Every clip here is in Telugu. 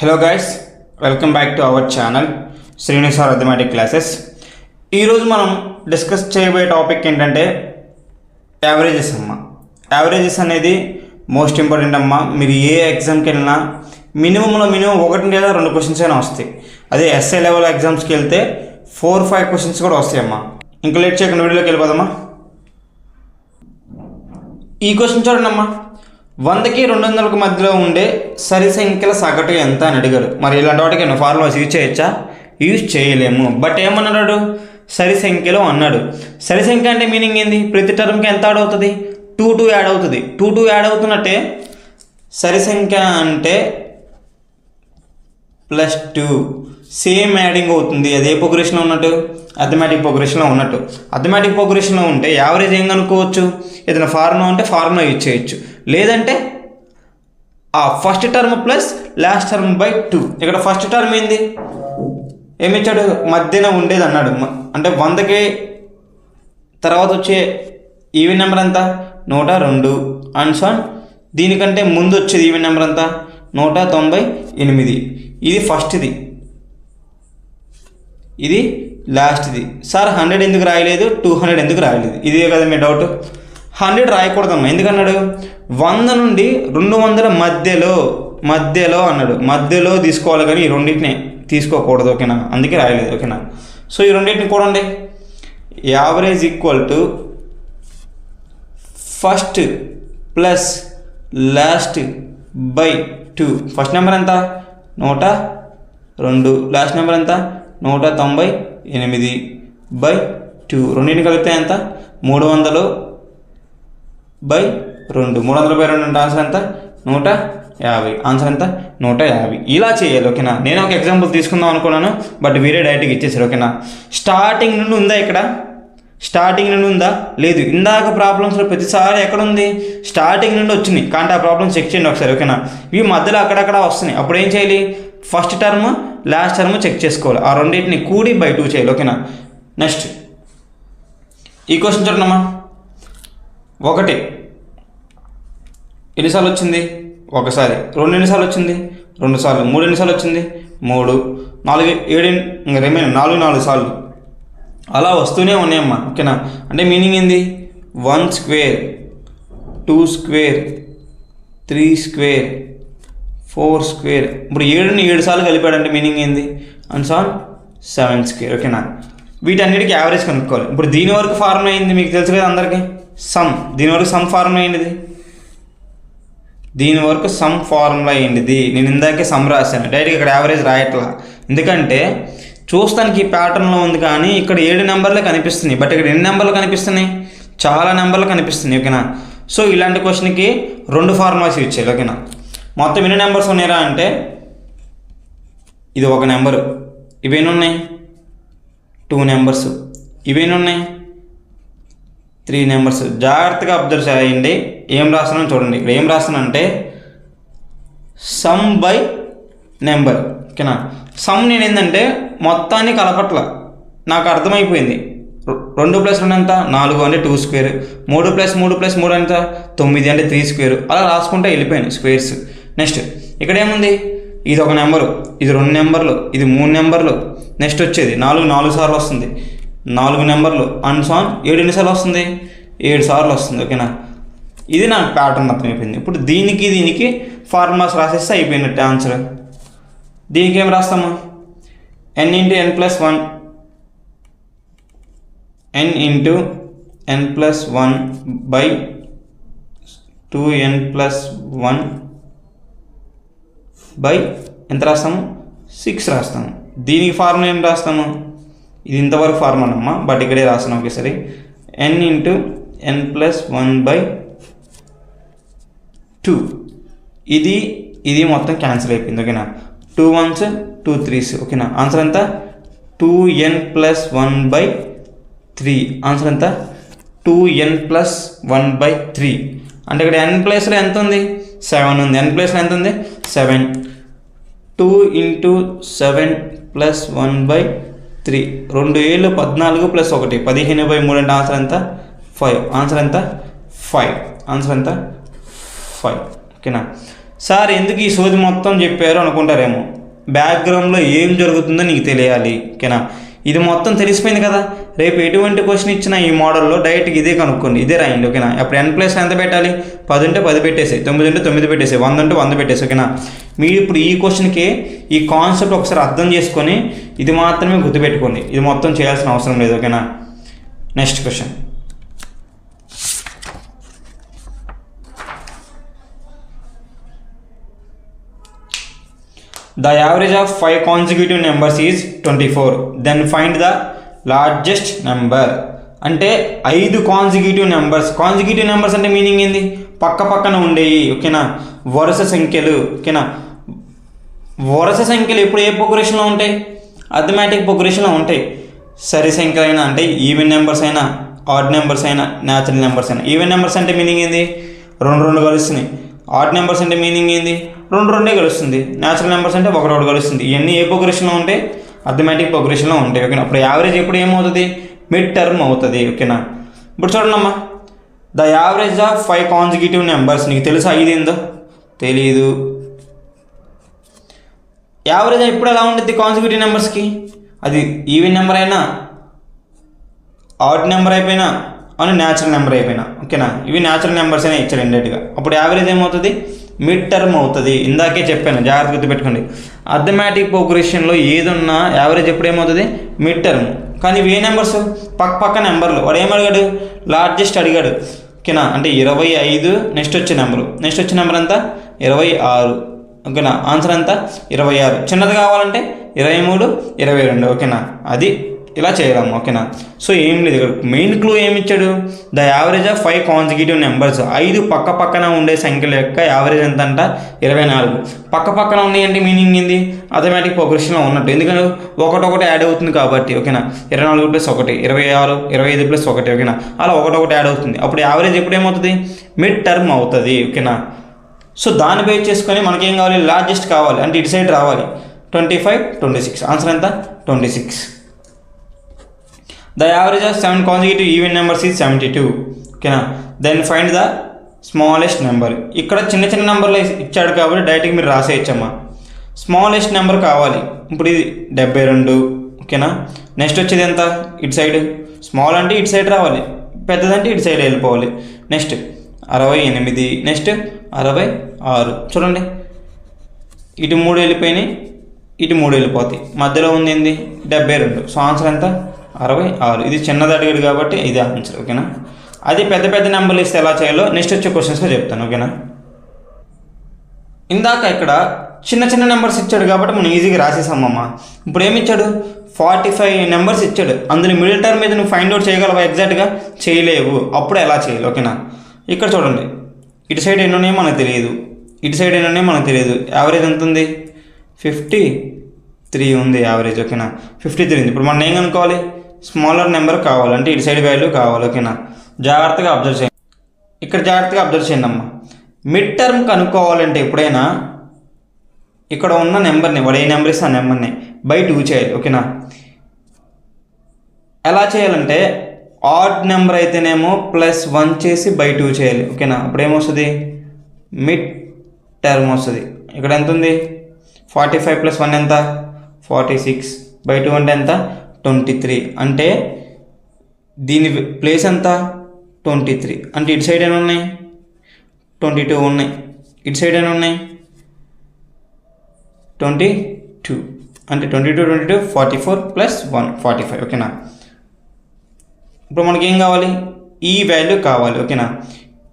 Hello guys welcome back to our channel Srinivasa arithmetic classes ఈరోజు మనం డిస్కస్ చేయబోయే టాపిక్ ఏంటంటే యావరేజెస్ అమ్మ. యావరేజెస్ అనేది మోస్ట్ ఇంపార్టెంట్ అమ్మ. మీరు ఏ ఎగ్జామ్కి వెళ్ళినా మినిమంలో మినిమం ఒకటి లేదా రెండు క్వశ్చన్స్ అయినా వస్తాయి. అదే ఎస్ఏ లెవెల్ ఎగ్జామ్స్కి వెళ్తే ఫోర్ ఫైవ్ క్వశ్చన్స్ కూడా వస్తాయి అమ్మా. ఇంకా లేట్ చేయకుండా వీడియోలోకి వెళ్ళిపోదమ్మా ఈ క్వశ్చన్ చూడండి అమ్మా. వందకి రెండు వందలకు మధ్యలో ఉండే సరి సంఖ్యల సగటు ఎంత అని అడిగారు. మరి ఇలాంటి వాటికి నేను ఫార్ములాస్ యూజ్ చేయొచ్చా? యూజ్ చేయలేము. బట్ ఏమన్నాడు? సరి సంఖ్యలో అన్నాడు. సరి సంఖ్య అంటే మీనింగ్ ఏంది? ప్రతి టర్మ్కి ఎంత యాడ్ అవుతుంది? టూ టూ యాడ్ అవుతుంది. టూ టూ యాడ్ అవుతున్నట్టే సరి సంఖ్య అంటే ప్లస్ టూ. సేమ్ యాడింగ్ అవుతుంది. అదే ప్రోగ్రెషన్లో ఉన్నట్టు? అథమెటిక్ పొగ్రేషన్లో ఉన్నట్టు. అథమెటిక్ ప్రోగ్రెషన్లో ఉంటే యావరేజ్ ఏం కనుక్కోవచ్చు? ఏదైనా ఫార్ములా ఉంటే ఫార్ములా యూజ్ చేయొచ్చు. లేదంటే ఆ first term plus last term by two. ఇక్కడ ఫస్ట్ టర్మ్ ఏంది? ఏమిచ్చాడు? మధ్యన ఉండేది అన్నాడు. అంటే వందకి తర్వాత వచ్చే ఈవెన్ నెంబర్ ఎంత? నూట రెండు. అండ్ సాన్ దీనికంటే ముందు వచ్చేది ఈవెన్ నెంబర్ ఎంత? నూట తొంభై ఎనిమిది. ఇది ఫస్ట్ది. ఇది లాస్ట్ది. సార్ హండ్రెడ్ ఎందుకు రాయలేదు? టూ హండ్రెడ్ ఎందుకు రాయలేదు? ఇదే కదా మీ డౌట్ హండ్రెడ్ రాయకూడదమ్మా. ఎందుకన్నాడు? వంద నుండి రెండు వందల మధ్యలో మధ్యలో అన్నాడు. మధ్యలో తీసుకోవాలి కానీ ఈ రెండింటిని తీసుకోకూడదు ఓకేనా? అందుకే రాయలేదు ఓకేనా? సో ఈ రెండింటిని కూడండి. Average equal to first plus last by two. First number ఎంత? నూట రెండు. లాస్ట్ నెంబర్ ఎంత? నూట తొంభై ఎనిమిది బై టూ. రెండింటిని కలిపితే ఎంత? మూడు వందలు బై రెండు. మూడు వందల బై రెండు అంటే ఆన్సర్ ఎంత? నూట యాభై. ఆన్సర్ ఎంత? నూట యాభై. ఇలా చేయాలి ఓకేనా? నేను ఒక ఎగ్జాంపుల్ తీసుకుందాం అనుకున్నాను బట్ వీరే డైరెక్ట్గా ఇచ్చేసారు ఓకేనా? స్టార్టింగ్ నుండి ఉందా ఇక్కడ? స్టార్టింగ్ నుండి ఉందా? లేదు. ఇందాక ప్రాబ్లమ్స్లో ప్రతిసారి ఎక్కడ ఉంది? స్టార్టింగ్ నుండి వచ్చినాయి కానీ ఆ ప్రాబ్లమ్స్ చెక్ చేయండి ఒకసారి ఓకేనా? ఇవి మధ్యలో అక్కడక్కడ వస్తున్నాయి. అప్పుడు ఏం చేయాలి? First term last term check చేసుకోవాలి. ఆ రెండింటిని కూడి బై టూ చేయాలి ఓకేనా? నెక్స్ట్. ఈ క్వశ్చన్ చూడమ్మా ఒకటి. ఎన్నిసార్లు వచ్చింది? ఒకసారి. రెండు ఎన్నిసార్లు వచ్చింది? రెండు సార్లు. మూడు ఎన్నిసార్లు వచ్చింది? మూడు. నాలుగు ఏడు రిమైన్ నాలుగు నాలుగు సార్లు. అలా వస్తూనే ఉన్నాయమ్మా ఓకేనా? అంటే మీనింగ్ ఏంది? One square two square three square four square. ఇప్పుడు ఏడుని ఏడు సార్లు కలిపాడంటే మీనింగ్ ఏంది? And sir seven square. ఓకేనా? వీటన్నిటికీ యావరేజ్ కనుక్కోవాలి. ఇప్పుడు దీని వరకు ఫార్ములా అయింది మీకు తెలుసు కదా అందరికీ? సమ్. దీని వరకు సమ్ ఫార్ములా ఏంటిది? దీని వరకు సమ్ ఫార్ములా ఏంటిది? నేను ఇందాకే సమ్ రాశాను. డైరెక్ట్ ఇక్కడ యావరేజ్ రాయట్లా. ఎందుకంటే చూస్తానికి ఈ ప్యాటర్న్లో ఉంది కానీ ఇక్కడ ఏడు నెంబర్లే కనిపిస్తున్నాయి. బట్ ఇక్కడ ఎన్ని నెంబర్లు కనిపిస్తున్నాయి? చాలా నెంబర్లు కనిపిస్తున్నాయి ఓకేనా? సో ఇలాంటి క్వశ్చన్కి రెండు ఫార్ములాస్ ఇచ్చాయి ఓకేనా? మొత్తం ఎన్ని నెంబర్స్ ఉన్నాయా అంటే ఇది ఒక నెంబరు ఇవేనున్నాయి? ఉన్నాయి టూ నెంబర్స్ ఇవేనున్నాయి? ఉన్నాయి త్రీ నెంబర్స్. జాగ్రత్తగా అబ్జర్వ్ చేయండి. ఏం రాస్తున్నాను చూడండి. ఇక్కడ ఏం రాస్తున్నానంటే సమ్ బై నెంబర్ ఓకేనా? సమ్ నేను ఏంటంటే మొత్తాన్ని కలపట్ల. నాకు అర్థమైపోయింది. రెండు ప్లస్ రెండు ఎంత? నాలుగు అంటే టూ స్క్వేర్ మూడు ప్లస్ మూడు ప్లస్ మూడు ఎంత తొమ్మిది అంటే త్రీ స్క్వేర్ అలా రాసుకుంటే వెళ్ళిపోయాను స్క్వేర్స్ నెక్స్ట్ ఇక్కడ ఏముంది? ఇది ఒక నెంబరు ఇది రెండు నెంబర్లు ఇది మూడు నెంబర్లు నెక్స్ట్ వచ్చేది. నాలుగు నాలుగు సార్లు వస్తుంది. నాలుగు నెంబర్లు. అండ్ సాన్ ఏడు ఎన్నిసార్లు వస్తుంది? ఏడు సార్లు వస్తుంది ఓకేనా? ఇది నాకు ప్యాటర్న్ అర్థమైపోయింది ఇప్పుడు దీనికి దీనికి ఫార్ములాస్ రాసేస్తే అయిపోయినట్టు ఆన్సర్ దీనికి ఏం రాస్తాము? N into n plus one n into n plus one by two n plus one by ఎంత రాస్తాము? సిక్స్ రాస్తాము. దీనికి ఫార్ములా ఏం రాస్తాము? ఇది ఇంతవరకు ఫార్ములా అమ్మా బట్ ఇక్కడే రాసిన ఒకేసారి. N into n plus one by two ఇది ఇది మొత్తం క్యాన్సిల్ అయిపోయింది ఓకేనా? టూ వన్స్ టూ త్రీస్ ఓకేనా? ఆన్సర్ ఎంత? Two n plus one by three answer ఎంత? Two n plus one by three అంటే ఇక్కడ ఎన్ ప్లేస్లో ఎంత ఉంది? సెవెన్ ఉంది. ఎన్ ప్లేస్లో ఎంత ఉంది? Seven two into seven plus one by three. రెండు ఏళ్ళు పద్నాలుగు ప్లస్ ఒకటి. పదిహేను బై మూడు అంటే ఆన్సర్ ఎంత? ఫైవ్. ఆన్సర్ ఎంత? ఫైవ్. ఆన్సర్ ఎంత? ఫైవ్. ఓకేనా? సార్ ఎందుకు ఈ సోది మొత్తం చెప్పారు అనుకుంటారేమో? బ్యాక్గ్రౌండ్లో ఏం జరుగుతుందో నీకు తెలియాలి. ఓకేనా? ఇది మొత్తం తెలిసిపోయింది కదా. రేపు ఎటువంటి క్వశ్చన్ ఇచ్చినా ఈ మోడల్లో డైరెక్ట్గా ఇదే కనుక్కోండి. ఇదే రాయండి. ఓకేనా? అప్పుడు ఎన్ ప్లస్ ఎంత పెట్టాలి? పది ఉంటే పది పెట్టేసి తొమ్మిది ఉంటే తొమ్మిది పెట్టేసి వంద ఉంటే వంద పెట్టేసి ఓకేనా? మీరు ఇప్పుడు ఈ క్వశ్చన్కి ఈ కాన్సెప్ట్ ఒకసారి అర్థం చేసుకొని ఇది మాత్రమే గుర్తుపెట్టుకోండి. ఇది మొత్తం చేయాల్సిన అవసరం లేదు ఓకేనా? Next question the average of five consecutive numbers is twenty four then find the largest number అంటే ఐదు కాన్సిక్యూటివ్ నెంబర్స్ కాన్సిక్యూటివ్ నెంబర్స్ అంటే మీనింగ్ ఏంది? పక్క పక్కన ఉండేవి ఓకేనా? వరుస సంఖ్యలు ఓకేనా? వరుస సంఖ్యలు ఎప్పుడు ఏ పొగ్రేషన్లో ఉంటాయి? అథమెటిక్ పొగ్రేషన్లో ఉంటాయి. సరి సంఖ్యలు అయినా అంటే ఈవెన్ నెంబర్స్ అయినా ఆడ్ నెంబర్స్ అయినా న్యాచురల్ నెంబర్స్ అయినా. ఈవెన్ నెంబర్స్ అంటే మీనింగ్ ఏంది? రెండు రెండు కలుస్తున్నాయి ఆడ్ నెంబర్స్ అంటే మీనింగ్ ఏంది? రెండు రెండే కలుస్తుంది. న్యాచురల్ నెంబర్స్ అంటే ఒకటి రెండు కలుస్తుంది. ఇవన్నీ ఏ పొగ్రేషన్లో ఉంటాయి? అథమెటిక్ పొగ్రేషన్లో ఉంటాయి ఓకేనా? అప్పుడు యావరేజ్ ఎప్పుడు ఏమవుతుంది? మిడ్ టర్మ్ అవుతుంది ఓకేనా? ఇప్పుడు చూడండి అమ్మా the average of five consecutive numbers నీకు తెలుసా ఐదు ఏందో? తెలీదు. యావరేజ్ ఎప్పుడు ఎలా ఉంటుంది కాన్సిక్యూటివ్ నెంబర్స్కి అది ఈవెన్ నెంబర్ అయినా ఆడ్ నెంబర్ అయిపోయినా అని న్యాచురల్ నెంబర్ అయిపోయినా. ఓకేనా? ఇవి న్యాచురల్ నెంబర్స్ అయినా ఇచ్చారు ఇండెట్గా అప్పుడు యావరేజ్ ఏమవుతుంది? మిడ్ టర్మ్ అవుతుంది. ఇందాకే చెప్పాను జాగ్రత్త గుర్తుపెట్టుకోండి. అథమెటిక్ ప్రోగ్రెషన్లో ఏదున్నా యావరేజ్ ఎప్పుడు ఏమవుతుంది? మిడ్ టర్మ్ కానీ ఇవి ఏ నెంబర్స్ పక్క పక్క నెంబర్లు వాడు ఏం అడిగాడు లార్జెస్ట్ అడిగాడు. ఓకేనా? అంటే ఇరవై ఐదు నెక్స్ట్ వచ్చే నెంబరు నెక్స్ట్ వచ్చే నెంబర్ ఎంత? ఇరవై ఆరు. ఓకేనా? ఆన్సర్ ఎంత? ఇరవై ఆరు. చిన్నది కావాలంటే ఇరవై మూడు ఇరవై రెండు. ఓకేనా? అది ఇలా చేయడం ఓకేనా? సో ఏం లేదు. ఇక్కడ మెయిన్ క్లూ ఏమి ఇచ్చాడు the average of five consecutive numbers ఐదు పక్క పక్కన ఉండే సంఖ్యల యొక్క యావరేజ్ ఎంత అంట ఇరవై నాలుగు. పక్క పక్కన ఉన్నాయంటే మీనింగ్ ఏంది? అథమెటిక్ ప్రోగ్రెషన్లో ఉన్నట్టు. ఎందుకంటే ఒకటొకటి యాడ్ అవుతుంది కాబట్టి ఓకేనా? ఇరవై నాలుగు ప్లస్ ఒకటి ఇరవై ఆరు ఇరవై ఐదు ప్లస్ ఒకటి ఓకేనా? అలా ఒకటొకటి యాడ్ అవుతుంది. అప్పుడు యావరేజ్ ఎప్పుడు ఏమవుతుంది? మిడ్ టర్మ్ అవుతుంది ఓకేనా? సో దాన్ని బేస్ చేసుకొని మనకేం కావాలి? లార్జెస్ట్ కావాలి. అంటే ఇటు సైడ్ రావాలి. Twenty five twenty six answer ఎంత? Twenty six the average of seven consecutive even numbers is seventy two ఓకేనా then find the smallest number ఇక్కడ చిన్న చిన్న నెంబర్లు ఇచ్చాడు కాబట్టి డైరెక్ట్గా మీరు రాసేయచ్చమ్మా. స్మాలెస్ట్ నెంబర్ కావాలి. ఇప్పుడు ఇది డెబ్బై రెండు. ఓకేనా నెక్స్ట్ వచ్చేది ఎంత? ఇటు సైడ్. స్మాల్ అంటే ఇటు సైడ్ రావాలి. పెద్దదంటే ఇటు సైడ్ వెళ్ళిపోవాలి. నెక్స్ట్ అరవై ఎనిమిది. నెక్స్ట్ అరవై ఆరు. చూడండి. ఇటు మూడు వెళ్ళిపోయినాయి. ఇటు మూడు వెళ్ళిపోతాయి. మధ్యలో ఉంది ఏంది? డెబ్బై రెండు. సో ఆన్సర్ ఎంత? అరవై ఆరు. ఇది చిన్నది అడిగాడు కాబట్టి ఇది ఆన్సర్ ఓకేనా? అది పెద్ద పెద్ద నెంబర్లు ఇస్తే ఎలా చేయాలో నెక్స్ట్ వచ్చే క్వశ్చన్స్లో చెప్తాను ఓకేనా? ఇందాక ఇక్కడ చిన్న చిన్న నెంబర్స్ ఇచ్చాడు కాబట్టి మనం ఈజీగా రాసేసామమ్మా ఇప్పుడు ఏమి ఇచ్చాడు? ఫార్టీ ఫైవ్ నెంబర్స్ ఇచ్చాడు. అందులో మిడిల్ టర్మ్ మీద నువ్వు ఫైండ్ అవుట్ చేయగలవా ఎగ్జాక్ట్గా చేయలేవు. అప్పుడు ఎలా చేయాలి ఓకేనా? ఇక్కడ చూడండి. ఇటు సైడ్ ఎన్ని ఉన్నాయో మనకు తెలియదు. ఇటు సైడ్ ఎన్ని ఉన్నాయో మనకు తెలియదు. యావరేజ్ ఎంత ఉంది? ఫిఫ్టీ త్రీ ఉంది యావరేజ్ ఓకేనా? ఫిఫ్టీ త్రీ ఉంది. ఇప్పుడు మనం ఏం కనుక్కోవాలి? స్మాలర్ నెంబర్ కావాలి అంటే ఇటు సైడ్ వాల్యూ కావాలి ఓకేనా జాగ్రత్తగా అబ్జర్వ్ చేయండి. ఇక్కడ జాగ్రత్తగా అబ్జర్వ్ చేయండి అమ్మ. మిడ్ టర్మ్ కనుక్కోవాలంటే ఎప్పుడైనా ఇక్కడ ఉన్న నెంబర్ని వాడు ఏ నెంబర్ ఇస్తే ఆ నెంబర్ని బై టూ చేయాలి ఓకేనా ఎలా చేయాలంటే ఆడ్ నెంబర్ అయితేనేమో ప్లస్ వన్ చేసి బై టూ చేయాలి ఓకేనా అప్పుడు ఏమొస్తుంది? మిడ్ టర్మ్ వస్తుంది. ఇక్కడ ఎంత ఉంది? ఫార్టీ ఫైవ్ ప్లస్ వన్ ఎంత? ఫార్టీ సిక్స్ బై టూ అంటే ఎంత? Twenty three. అంటే దీని ప్లేస్ ఎంత? Twenty three. అంటే ఇటు సైడ్ ఏమైనా ఉన్నాయి ట్వంటీ టూ ఉన్నాయి. ఇటు సైడ్ ఏమైనా ఉన్నాయి ట్వంటీ టూ. అంటే twenty two twenty two forty four plus one forty five. ఓకేనా? ఇప్పుడు మనకి ఏం కావాలి? ఈ వాల్యూ కావాలి. ఓకేనా?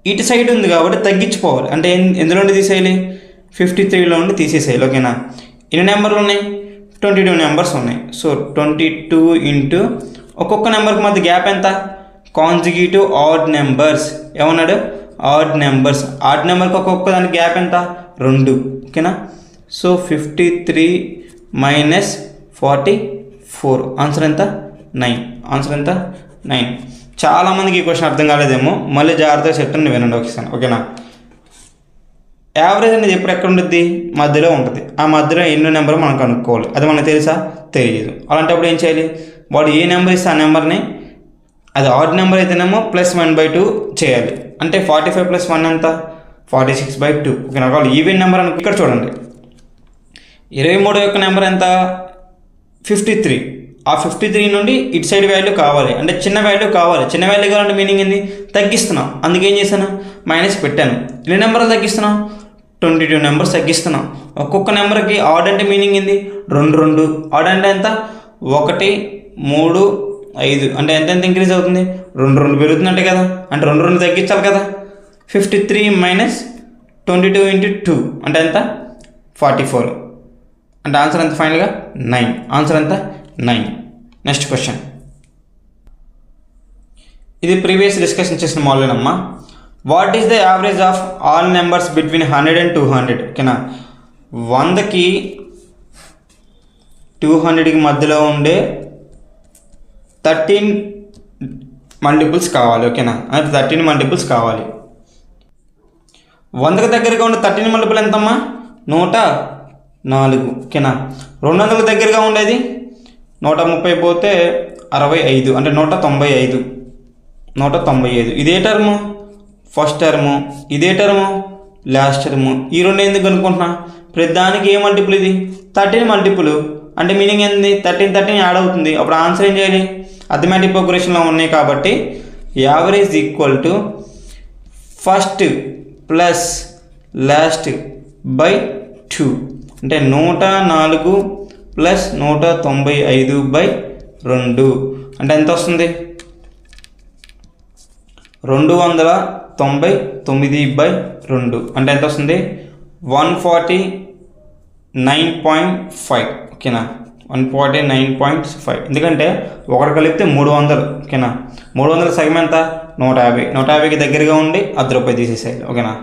ఇటు సైడ్ ఉంది కాబట్టి తగ్గించుకోవాలి. అంటే ఎన్- ఎందులో నుండి తీసేయాలి? ఫిఫ్టీ త్రీలో నుండి తీసేసేయాలి. ఓకేనా? ఎన్ని నెంబర్లు ఉన్నాయి? ట్వంటీ టూ నెంబర్స్ ఉన్నాయి. సో ట్వంటీ టూ ఇంటూ ఒక్కొక్క నెంబర్కి మధ్య గ్యాప్ ఎంత? కాన్జిక్యూటివ్ ఆడ్ నెంబర్స్ ఏమన్నాడు? ఆడ్ నెంబర్స్ ఆడ్ నెంబర్కి ఒక్కొక్క దానికి గ్యాప్ ఎంత? రెండు. ఓకేనా? So fifty three minus forty four answer ఎంత? నైన్ ఆన్సర్ ఎంత? నైన్ చాలామందికి ఈ క్వశ్చన్ అర్థం కాలేదేమో. మళ్ళీ జాగ్రత్తగా చెప్తాను వినండి ఒకసారి. ఓకేనా? యావరేజ్ అనేది ఎప్పుడు ఎక్కడ ఉంటుంది మధ్యలో ఉంటుంది. ఆ మధ్యలో ఎన్నో నెంబర్ మనం కనుక్కోవాలి. అది మనకు తెలుసా? తెలియదు. అలాంటప్పుడు ఏం చేయాలి? వాడు ఏ నెంబర్ ఇస్తే ఆ నెంబర్ని అది ఆడ్ నెంబర్ అయితేనేమో ప్లస్ వన్ బై టూ చేయాలి. అంటే ఫార్టీ ఫైవ్ ప్లస్ వన్ ఎంత? ఫార్టీ సిక్స్ బై టూ ఓకేనా ఒకవేళ ఈవెన్ నెంబర్ అనుకో ఇక్కడ చూడండి. ఇరవై మూడు యొక్క నెంబర్ ఎంత? ఫిఫ్టీ త్రీ ఆ ఫిఫ్టీ త్రీ నుండి ఇటు సైడ్ వాల్యూ కావాలి. అంటే చిన్న వాల్యూ కావాలి. చిన్న వాల్యూ కావాలంటే మీనింగ్ ఏంది? తగ్గిస్తున్నాం. అందుకేం చేశాను? మైనస్ పెట్టాను. ఎన్ని నెంబర్లు తగ్గిస్తున్నాం? ట్వంటీ టూ నెంబర్స్ తగ్గిస్తున్నాం. ఒక్కొక్క నెంబర్కి ఆడ్ అంటే మీనింగ్ ఏంది? రెండు రెండు. ఆడ్ అంటే ఎంత? ఒకటి మూడు ఐదు. అంటే ఎంత ఎంత ఇంక్రీజ్ అవుతుంది? రెండు రెండు పెరుగుతుందంటే కదా? అంటే రెండు రెండు తగ్గించాలి కదా? Fifty three minus twenty two into two. అంటే ఎంత? ఫార్టీ ఫోర్ అంటే ఆన్సర్ ఎంత ఫైనల్గా? నైన్. ఆన్సర్ ఎంత? నైన్. Next question. ఇది ప్రీవియస్ డిస్కషన్ చేసిన మౌలేనమ్మా what is the average of all numbers between hundred and two hundred ఓకేనా? వందకి టూ హండ్రెడ్కి మధ్యలో ఉండే థర్టీన్ మల్టిపుల్స్ కావాలి ఓకేనా? అంటే థర్టీన్ మల్టిపుల్స్ కావాలి. వందకు దగ్గరగా ఉండే థర్టీన్ మల్టిపుల్ ఎంతమ్మా? నూట నాలుగు ఓకేనా? రెండు వందల దగ్గరగా ఉండేది నూట ముప్పై పోతే అరవై ఐదు అంటే నూట తొంభై ఐదు. నూట తొంభై ఐదు. ఇదే టర్ము ఫస్ట్ టర్ము ఇదే టర్ము లాస్ట్ టర్ము ఈ రెండు ఎందుకు అనుకుంటున్నా? ప్రతి దానికి ఏ మల్టిపుల్ ఇది? థర్టీన్ మల్టిపుల్ అంటే మీనింగ్ ఏంది? థర్టీన్ థర్టీన్ యాడ్ అవుతుంది. అప్పుడు ఆన్సర్ ఏం చేయాలి? అథమెటిక్ ప్రోగ్రెషన్లో ఉన్నాయి కాబట్టి average equal to first plus last by two అంటే నూట నాలుగు ప్లస్ నూట తొంభై ఐదు బై రెండు. అంటే ఎంత వస్తుంది? రెండు వందల తొంభై తొమ్మిది బై రెండు. అంటే ఎంత వస్తుంది? One forty nine point five. ఓకేనా? One forty nine point five. ఎందుకంటే ఒకటి కలిపితే మూడు వందలు. ఓకేనా? మూడు వందల సగం ఎంత? నూట యాభై. నూట యాభైకి దగ్గరగా ఉండి అర్ధ రూపాయి తీసేసేయాలి. ఓకేనా?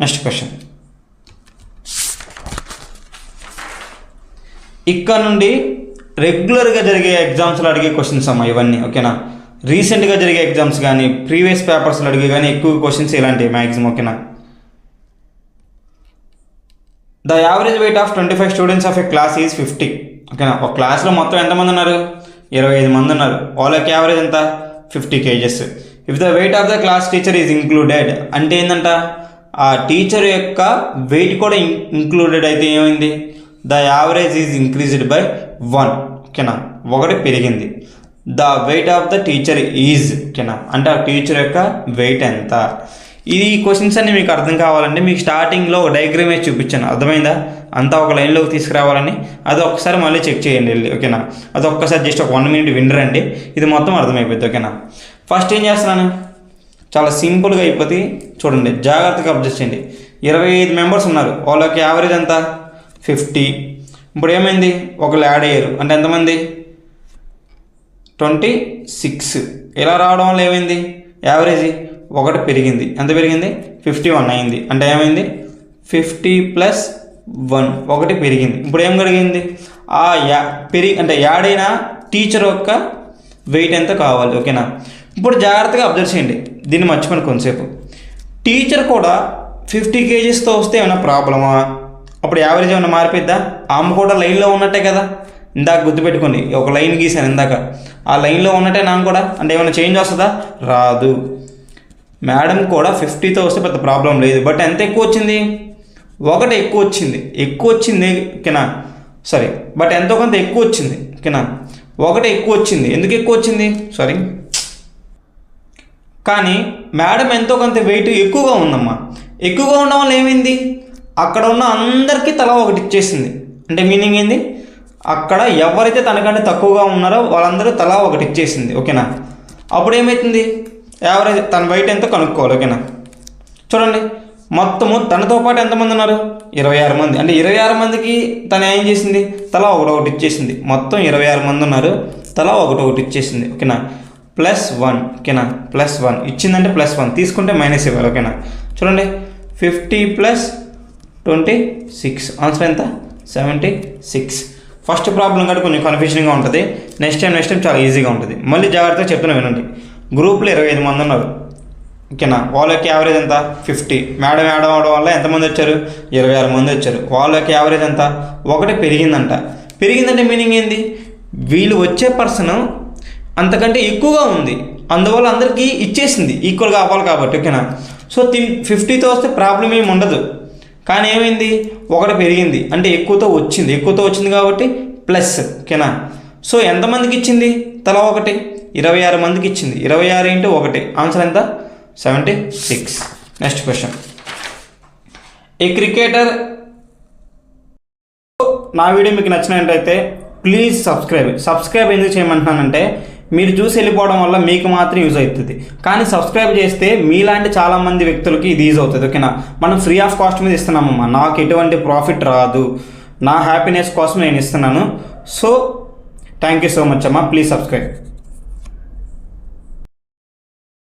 Next question. ఇక్కడ నుండి రెగ్యులర్గా జరిగే ఎగ్జామ్స్లో అడిగే క్వశ్చన్స్ అమ్మా ఇవన్నీ. ఓకేనా? రీసెంట్గా జరిగే ఎగ్జామ్స్ కానీ ప్రీవియస్ పేపర్స్లో అడిగే కానీ ఎక్కువ క్వశ్చన్స్ ఇలాంటివి మ్యాక్సిమం ఓకేనా? The average weight of twenty five students of a class is fifty ఓకేనా? ఒక క్లాస్లో మొత్తం ఎంతమంది ఉన్నారు? ఇరవై ఐదు మంది ఉన్నారు. వాళ్ళకి యావరేజ్ ఎంత? Fifty kgs if the weight of the class teacher is included అంటే ఏంటంట ఆ టీచర్ యొక్క వెయిట్ కూడా ఇంక్లూడెడ్ అయితే ఏమైంది? The average is increased by one ఓకేనా? ఒకటి పెరిగింది. The weight of the teacher is ఓకేనా అంటే ఆ టీచర్ యొక్క వెయిట్ ఎంత? ఈ క్వశ్చన్స్ అన్ని మీకు అర్థం కావాలంటే మీకు స్టార్టింగ్లో ఒక డయాగ్రామ్ వేసి చూపించాను. అర్థమైందా? అంతా ఒక లైన్లోకి తీసుకురావాలని. అది ఒక్కసారి మళ్ళీ చెక్ చేయండి వెళ్ళి. ఓకేనా? అది ఒక్కసారి జస్ట్ ఒక వన్ మినిట్ వినరండి ఇది మొత్తం అర్థమైపోద్ది. ఓకేనా? ఫస్ట్ ఏం చేస్తున్నాను? చాలా సింపుల్గా అయిపోతే చూడండి. జాగ్రత్తగా అబ్జర్వ్ చేయండి. ఇరవై ఐదు మెంబర్స్ ఉన్నారు. వాళ్ళకి యావరేజ్ ఎంత? ఫిఫ్టీ. ఇప్పుడు ఏమైంది? ఒకళ్ళు యాడ్ అయ్యారు. అంటే ఎంతమంది? Twenty six. ఇలా రావడం వల్ల ఏమైంది? యావరేజ్ ఒకటి పెరిగింది. ఎంత పెరిగింది? ఫిఫ్టీ వన్ అయింది. అంటే ఏమైంది? Fifty plus one. ఒకటి పెరిగింది. ఇప్పుడు ఏం కలిగింది? ఆ యా పెరిగి అంటే యాడ్ టీచర్ యొక్క వెయిట్ ఎంత కావాలి ఓకేనా? ఇప్పుడు జాగ్రత్తగా అబ్జర్వ్ చేయండి. దీన్ని మర్చిపోయిన కొంతసేపు. టీచర్ కూడా ఫిఫ్టీ కేజీస్తో వస్తే ఏమైనా ప్రాబ్లమా? అప్పుడు యావరేజ్ ఏమైనా మారిపోద్దా ఆమె కూడా లైన్లో ఉన్నట్టే కదా. ఇందాక గుర్తుపెట్టుకోండి ఒక లైన్ గీసాను ఇందాక. ఆ లైన్లో ఉన్నట్టే నాకు కూడా అంటే ఏమైనా చేంజ్ వస్తుందా? రాదు. మేడం కూడా ఫిఫ్టీతో వస్తే పెద్ద ప్రాబ్లం లేదు బట్ ఎంత ఎక్కువ వచ్చింది? ఒకటి ఎక్కువ వచ్చింది. ఎక్కువ వచ్చింది కినా సారీ బట్ ఎంతో కొంత ఎక్కువ వచ్చింది కినా. ఒకటి ఎక్కువ వచ్చింది. ఎందుకు ఎక్కువ వచ్చింది? సారీ కానీ మేడం ఎంతో కొంత వెయిట్ ఎక్కువగా ఉందమ్మా. ఎక్కువగా ఉండడం వల్ల ఏమైంది? అక్కడ ఉన్న అందరికీ తల ఒకటి ఇచ్చేసింది. అంటే మీనింగ్ ఏంది? అక్కడ ఎవరైతే తనకంటే తక్కువగా ఉన్నారో వాళ్ళందరూ తలా ఒకటి ఇచ్చేసింది ఓకేనా? అప్పుడు ఏమవుతుంది యావరేజ్ తన వెయిట్ ఎంతో కనుక్కోవాలి ఓకేనా? చూడండి మొత్తము తనతో పాటు ఎంతమంది ఉన్నారు? ఇరవై ఆరు మంది. అంటే ఇరవై ఆరు మందికి తను ఏం చేసింది? తలా ఒకటి ఒకటి ఇచ్చేసింది. మొత్తం ఇరవై ఆరు మంది ఉన్నారు. తలా ఒకటి ఒకటి ఇచ్చేసింది ఓకేనా? ప్లస్ వన్ ఓకేనా? Plus one. ఇచ్చిందంటే ప్లస్ వన్. తీసుకుంటే మైనస్ ఇవ్వాలి ఓకేనా? చూడండి fifty plus twenty six. Answer ఎంత? Seventy six. ఫస్ట్ ప్రాబ్లం కంటే కొంచెం కన్ఫ్యూజన్గా ఉంటుంది. నెక్స్ట్ టైం నెక్స్ట్ టైం చాలా ఈజీగా ఉంటుంది. మళ్ళీ జాగ్రత్తగా చెప్తున్నా వినండి. గ్రూప్లో ఇరవై ఐదు మంది ఉన్నారు. ఓకేనా వాళ్ళకి యావరేజ్ ఎంత? ఫిఫ్టీ మేడం మేడం అవడం వల్ల ఎంతమంది వచ్చారు? ఇరవై ఆరు మంది వచ్చారు. వాళ్ళకి యావరేజ్ ఎంత? ఒకటి పెరిగిందంట. పెరిగిందంటే మీనింగ్ ఏంది? వీళ్ళు వచ్చే పర్సన్ అంతకంటే ఎక్కువగా ఉంది. అందువల్ల అందరికీ ఇచ్చేసింది. ఈక్వల్గా అవ్వాలి కాబట్టి ఓకేనా సో తిన్ ఫిఫ్టీతో వస్తే ప్రాబ్లం ఏమి ఉండదు. కానీ ఏమైంది? ఒకటి పెరిగింది. అంటే ఎక్కువతో వచ్చింది. ఎక్కువతో వచ్చింది కాబట్టి ప్లస్ ఓకేనా? సో ఎంతమందికి ఇచ్చింది? తల ఒకటి. ఇరవై ఆరు మందికి ఇచ్చింది. ఇరవై ఆరు ఇంటూ ఒకటి. ఆన్సర్ ఎంత? సెవెంటీ సిక్స్ నెక్స్ట్ క్వశ్చన్ ఏ క్రికెటర్ నా వీడియో మీకు నచ్చినట్టయితే ప్లీజ్ సబ్స్క్రైబ్ సబ్స్క్రైబ్ ఎందుకు చేయమంటున్నానంటే మీరు చూసి వెళ్ళిపోవడం వల్ల మీకు మాత్రం యూజ్ అవుతుంది. కానీ సబ్స్క్రైబ్ చేస్తే మీలాంటి చాలామంది వ్యక్తులకి ఇది యూజ్ అవుతుంది ఓకేనా? మనం ఫ్రీ ఆఫ్ కాస్ట్ మీద ఇస్తున్నామమ్మా. నాకు ఎటువంటి ప్రాఫిట్ రాదు. నా హ్యాపీనెస్ కోసం నేను ఇస్తున్నాను. So thank you so much అమ్మా. Please subscribe